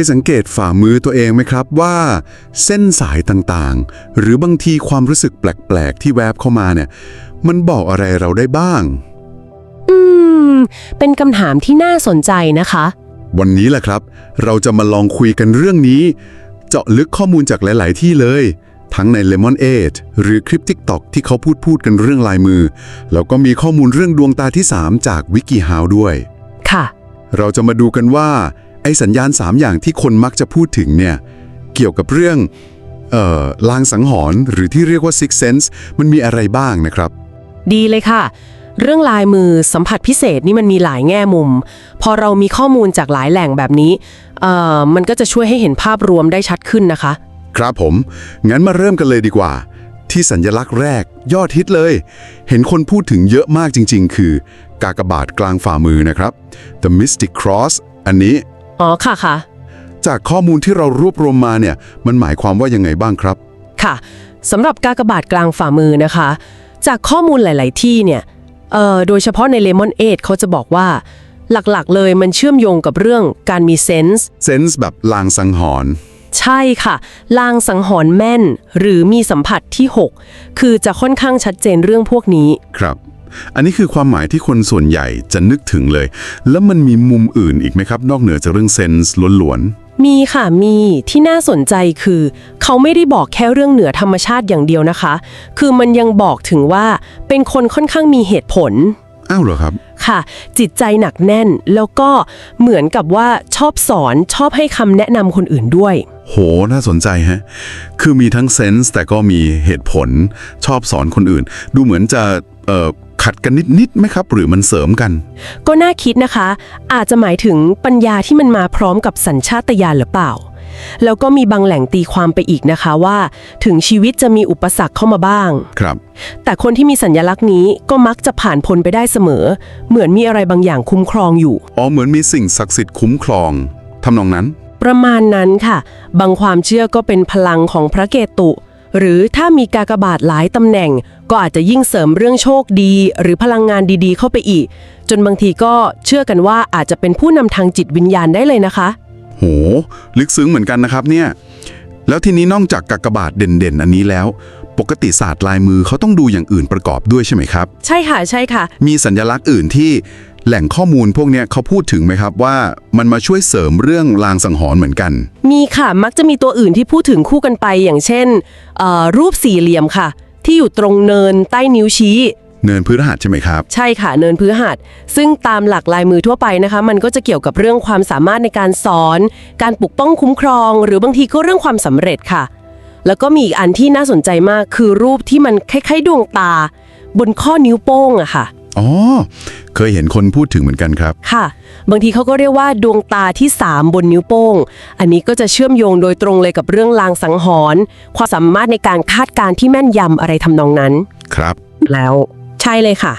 ยสังเกตฝ่ามือตัวเองไหมครับว่า เส้นสายต่างๆ หรือบางทีความรู้สึกแปลกๆ ที่แวบเข้ามาเนี่ย มันบอกอะไรเราได้บ้าง อืม เป็นคำถามที่น่าสนใจนะคะ วันนี้แหละครับ เราจะมาลองคุยกันเรื่องนี้ เจาะลึกข้อมูลจากหลาย ๆ ที่เลย ทั้งใน Lemon 8หรือคลิป TikTok ที่เขาพูดพูดกันเรื่องลายมือ แล้วก็มีข้อมูลเรื่องดวงตาที่ 3 จาก WikiHow ด้วย ค่ะ เราจะมาดูกันว่า ไอ้สัญญาณ 3 อย่างที่คนมักจะพูดถึงเนี่ยเกี่ยวกับเรื่องเอ่อลางสังหรณ์หรือที่เรียกว่า Six Sense มันมีอะไรบ้างนะครับ ดีเลยค่ะ เรื่องลายมือสัมผัสพิเศษนี่มันมีหลายแง่มุม พอเรามีข้อมูลจากหลายแหล่งแบบนี้เอ่อมันก็จะช่วยให้เห็นภาพรวมได้ชัดขึ้นนะคะ ครับผม งั้นมาเริ่มกันเลยดีกว่า ที่สัญลักษณ์แรก ยอดฮิตเลย เห็นคนพูดถึงเยอะมากจริง ๆ คือ กากบาทกลางฝ่ามือนะครับ The Mystic Cross อันนี้ อ๋อค่ะค่ะ จากข้อมูลที่เรารวบรวมมาเนี่ย มันหมายความว่ายังไงบ้างครับ ค่ะสำหรับกากบาทกลางฝ่ามือนะคะ จากข้อมูลหลาย ๆ ที่เนี่ยเอ่อโดยเฉพาะใน Lemon 8เขาจะบอกว่า หลักๆ เลยมันเชื่อมโยงกับเรื่องการมีเซนส์เซนส์แบบลางสังหรณ์ ใช่ค่ะ ลางสังหรณ์แม่น หรือมีสัมผัสที่ 6 คือจะค่อนข้างชัดเจนเรื่องพวกนี้ ครับ อันนี้คือความหมายที่คนส่วนใหญ่จะนึกถึงเลย แล้วมันมีมุมอื่นอีกไหมครับ นอกเหนือจากเรื่องเซนส์ล้วนมีค่ะมีที่น่าสนใจคือ เขาไม่ได้บอกแค่เรื่องเหนือธรรมชาติอย่างเดียวนะคะ คือมันยังบอกถึงว่าเป็นคนค่อนข้างมีเหตุผลๆอ้าวเหรอครับ ค่ะ จิตใจหนักแน่นแล้วก็เหมือนกับว่าชอบสอนชอบให้คำแนะนำคนอื่นด้วย โห น่าสนใจฮะ คือมีทั้งเซนส์แต่ก็มีเหตุผลชอบสอนคนอื่น ดูเหมือนจะเอ่อ ขัดกันนิดๆไหมครับ หรือมันเสริมกัน ก็น่าคิดนะคะ อาจจะหมายถึงปัญญาที่มันมาพร้อมกับสัญชาตญาณหรือเปล่า แล้วก็มีบางแหล่งตีความไปอีกนะคะว่า ถึงชีวิตจะมีอุปสรรคเข้ามาบ้าง ครับ แต่คนที่มีสัญลักษณ์นี้ก็มักจะผ่านพ้นไปได้เสมอ เหมือนมีอะไรบางอย่างคุ้มครองอยู่ อ๋อเหมือนมีสิ่งศักดิ์สิทธิ์คุ้มครองทำนองนั้น ประมาณนั้นค่ะ บางความเชื่อก็เป็นพลังของพระเกตุ หรือถ้ามีกากบาทหลายตำแหน่ง ก็อาจจะยิ่งเสริมเรื่องโชคดี หรือพลังงานดีๆ เข้าไปอีก จนบางทีก็เชื่อกันว่าอาจจะเป็นผู้นำทางจิตวิญญาณได้เลยนะคะ โห ลึกซึ้งเหมือนกันนะครับเนี่ย แล้วทีนี้นอกจากกากบาทเด่นๆ อันนี้แล้ว ปกติศาสตร์ลายมือเขาต้องดูอย่างอื่นประกอบด้วยใช่ไหมครับ ใช่ค่ะใช่ค่ะ มีสัญลักษณ์อื่นที่ แหล่งข้อมูลพวกเนี้ยเขาพูดถึงไหมครับว่ามันมาช่วยเสริมเรื่องลางสังหรณ์เหมือนกัน มีค่ะมักจะมีตัวอื่นที่พูดถึงคู่กันไปอย่างเช่นเอ่อรูปสี่เหลี่ยมค่ะ ที่อยู่ตรงเนินใต้นิ้วชี้ เนินพื้นรหัสใช่ไหมครับ ใช่ค่ะเนินพื้นหัดซึ่งตามหลักลายมือทั่วไปนะคะ มันก็จะเกี่ยวกับเรื่องความสามารถในการสอน การปกป้องคุ้มครอง หรือบางทีก็เรื่องความสำเร็จค่ะ แล้วก็มีอีกอันที่น่าสนใจมากคือรูปที่มันคล้ายๆดวงตา บนข้อนิ้วโป้งอะค่ะ อ๋อ เคยเห็นคนพูดถึงเหมือนกันครับ ค่ะ บางทีเขาก็เรียกว่าดวงตาที่ 3 บนนิ้วโป้ง อันนี้ก็จะเชื่อมโยงโดยตรงเลยกับเรื่องลางสังหรณ์ความสามารถในการคาดการณ์ที่แม่นยำอะไรทำนองนั้น ครับ แล้วใช่เลยค่ะ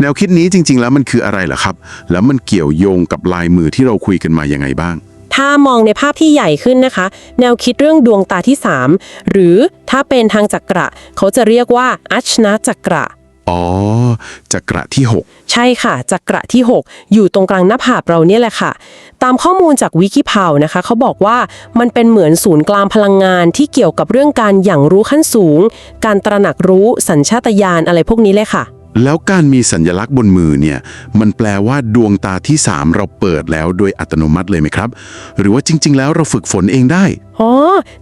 แนวคิดนี้จริง ๆ แล้วมันคืออะไรเหรอครับ แล้วมันเกี่ยวโยงกับลายมือที่เราคุยกันมายังไงบ้าง ถ้ามองในภาพที่ใหญ่ขึ้นนะคะ แนวคิดเรื่องดวงตาที่ 3 หรือถ้าเป็นทางจักระ เขาจะเรียกว่าอัชนะจักระ อ๋อจักระที่ใช่ค่ะ จักระที่ 6 อยู่ตรงกลางหน้าผากเราเนี่ยแหละค่ะ ตามข้อมูลจากวิกิพาวนะคะ เขาบอกว่ามันเป็นเหมือนศูนย์กลางพลังงานที่เกี่ยวกับเรื่องการอย่างรู้ขั้นสูง การตระหนักรู้สัญชาตญาณอะไรพวกนี้เลยค่ะ แล้วการมีสัญลักษณ์บนมือเนี่ยมันแปลว่าดวงตาที่ 3 เราเปิดแล้วโดยอัตโนมัติเลยไหมครับ หรือว่าจริง ๆ แล้วเราฝึกฝนเองได้อ๋อ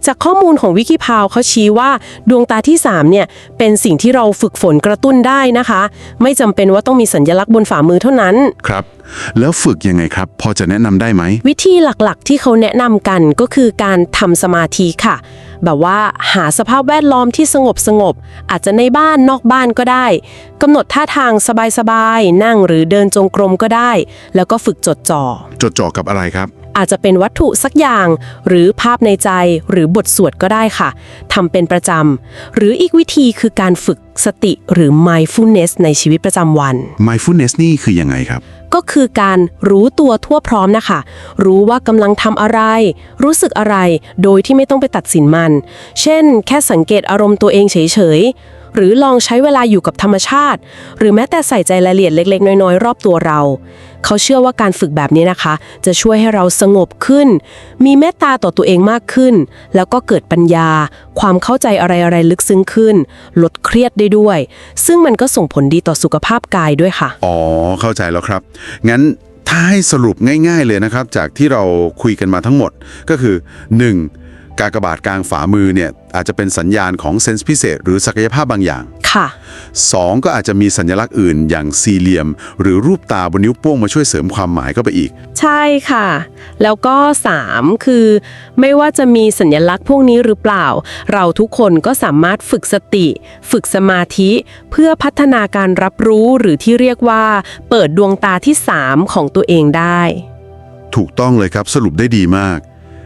จากข้อมูลของวิกิพาวเขาชี้ว่า ดวงตาที่3เนี่ยเป็นสิ่งที่เราฝึกฝนกระตุ้นได้นะคะ ไม่จำเป็นว่าต้องมีสัญลักษณ์บนฝ่ามือเท่านั้นครับแล้วฝึกยังไงครับ พอจะแนะนำได้ไหม วิธีหลักๆ ที่เขาแนะนำกันก็คือการทำสมาธิค่ะ แบบว่าหาสภาพแวดล้อมที่สงบสงบๆอาจจะในบ้านนอกบ้านก็ได้กำหนดท่าทางสบายๆ นั่งหรือเดินจงกรมก็ได้ แล้วก็ฝึกจดจ่อ จดจ่อกับอะไรครับ อาจจะเป็นวัตถุสักอย่าง หรือภาพในใจหรือบทสวดก็ได้ค่ะทำเป็นประจำ หรืออีกวิธีคือการฝึกสติหรือ mindfulness ในชีวิตประจำวัน mindfulness นี่คือยังไงครับ ก็คือการรู้ตัวทั่วพร้อมนะคะ รู้ว่ากำลังทำอะไร รู้สึกอะไร โดยที่ไม่ต้องไปตัดสินมัน เช่น แค่สังเกตอารมณ์ตัวเองเฉยๆ หรือลองใช้เวลาอยู่กับธรรมชาติ หรือแม้แต่ใส่ใจรายละเอียดเล็กๆ น้อยๆ รอบตัวเรา เขาเชื่อว่าการฝึกแบบนี้นะคะ จะช่วยให้เราสงบขึ้น มีเมตตาต่อตัวเองมากขึ้น แล้วก็เกิดปัญญา ความเข้าใจอะไรๆลึกซึ้งขึ้น ลดเครียดได้ด้วย ซึ่งมันก็ส่งผลดีต่อสุขภาพกายด้วยค่ะ อ๋อ เข้าใจแล้วครับ งั้นถ้าให้สรุปง่าย ๆ เลยนะครับ จากที่เราคุยกันมาทั้งหมดก็คือ 1. การกระบาดกลางฝ่ามือเนี่ยอาจจะเป็นสัญญาณของเซนส์พิเศษ หรือศักยภาพบางอย่าง ค่ะ 2. ก็อาจจะมีสัญลักษณ์อื่นอย่างสี่เหลี่ยม หรือรูปตาบนนิ้วโป้งมาช่วยเสริมความหมายเข้าไปอีก ใช่ค่ะ แล้วก็ 3 คือ ไม่ว่าจะมีสัญลักษณ์พวกนี้หรือเปล่า เราทุกคนก็สามารถฝึกสติ ฝึกสมาธิ เพื่อพัฒนาการรับรู้หรือที่เรียกว่า เปิดดวงตาที่ 3 ของตัวเองได้ ถูกต้องเลยครับสรุปได้ดีมาก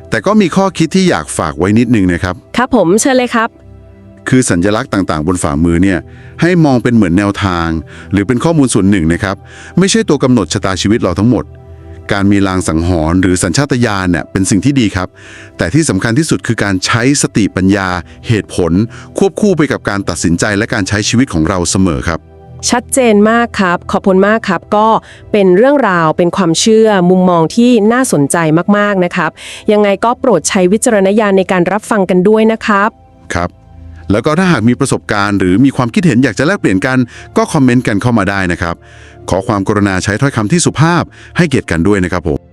แต่ก็มีข้อคิดที่อยากฝากไว้นิดนึงนะครับ ครับผมเชิญเลยครับ คือสัญลักษณ์ต่างๆ บนฝ่ามือเนี่ยให้มองเป็นเหมือนแนวทาง หรือเป็นข้อมูลส่วนหนึ่งนะครับ ไม่ใช่ตัวกำหนดชะตาชีวิตเราทั้งหมด การมีลางสังหรณ์หรือสัญชาตญาณเนี่ยเป็นสิ่งที่ดีครับ แต่ที่สำคัญที่สุดคือการใช้สติปัญญา เหตุผล ควบคู่ไปกับการตัดสินใจและการใช้ชีวิตของเราเสมอครับชัดเจนมากครับ ขอบคุณมากครับ ก็เป็นเรื่องราวเป็นความเชื่อมุมมองที่น่าสนใจมากๆนะครับ ยังไงก็โปรดใช้วิจารณญาณในการรับฟังกันด้วยนะครับ ครับ แล้วก็ถ้าหากมีประสบการณ์หรือมีความคิดเห็นอยากจะแลกเปลี่ยนกัน ก็คอมเมนต์กันเข้ามาได้นะครับ ขอความกรุณาใช้ถ้อยคำที่สุภาพให้เกียรติกันด้วยนะครับผม